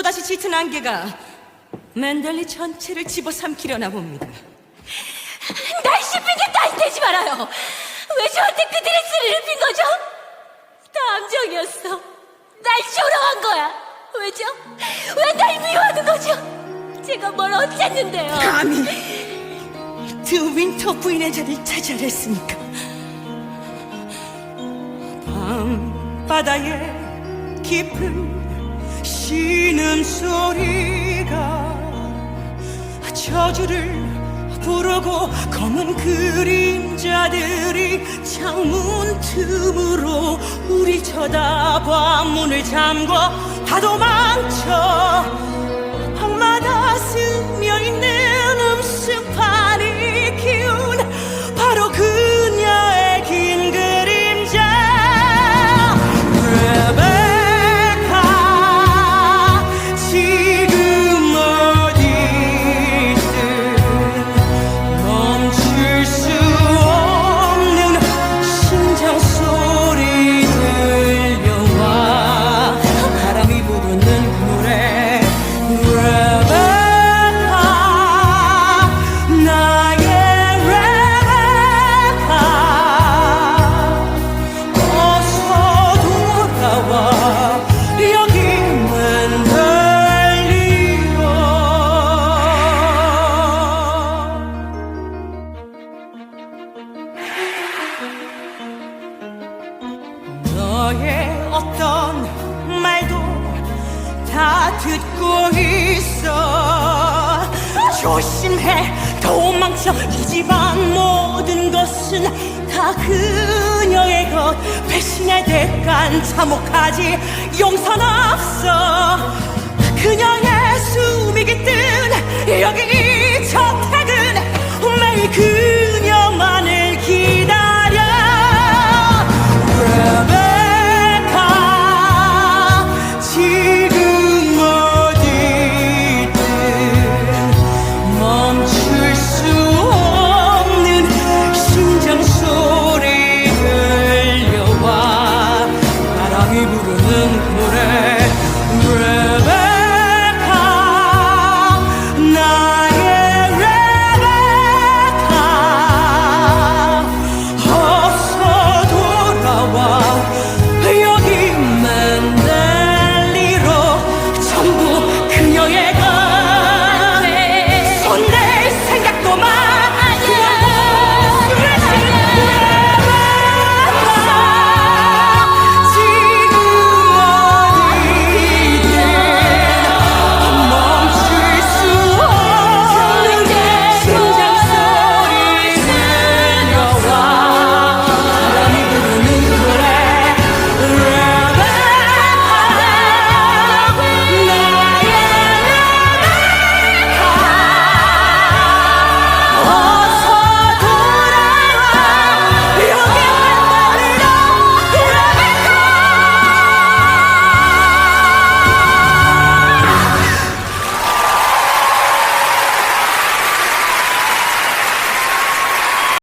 또다시 짙은 안개가 맨델리 전체를 집어삼키려나 봅니다. 날씨 핑계 따위 대지 말아요. 왜 저한테 그 드레스를 입힌 거죠? 다 암정이었어. 날 쇼로한 거야. 왜죠? 왜 날 미워하는 거죠? 제가 뭘 어쨌는데요? 감히 드 윈터 부인의 자리를 차지하랬습니까? 밤 바다의 깊은 신음소리가 저주를 부르고 검은 그림자들이 창문 틈으로 우리 쳐다봐 문을 잠궈 다 도망쳐 너의 어떤 말도 다 듣고 있어. 조심해. 도망쳐. 이 집안 모든 것은 다 그녀의 것. 배신의 대가는 참혹하지 용선 없어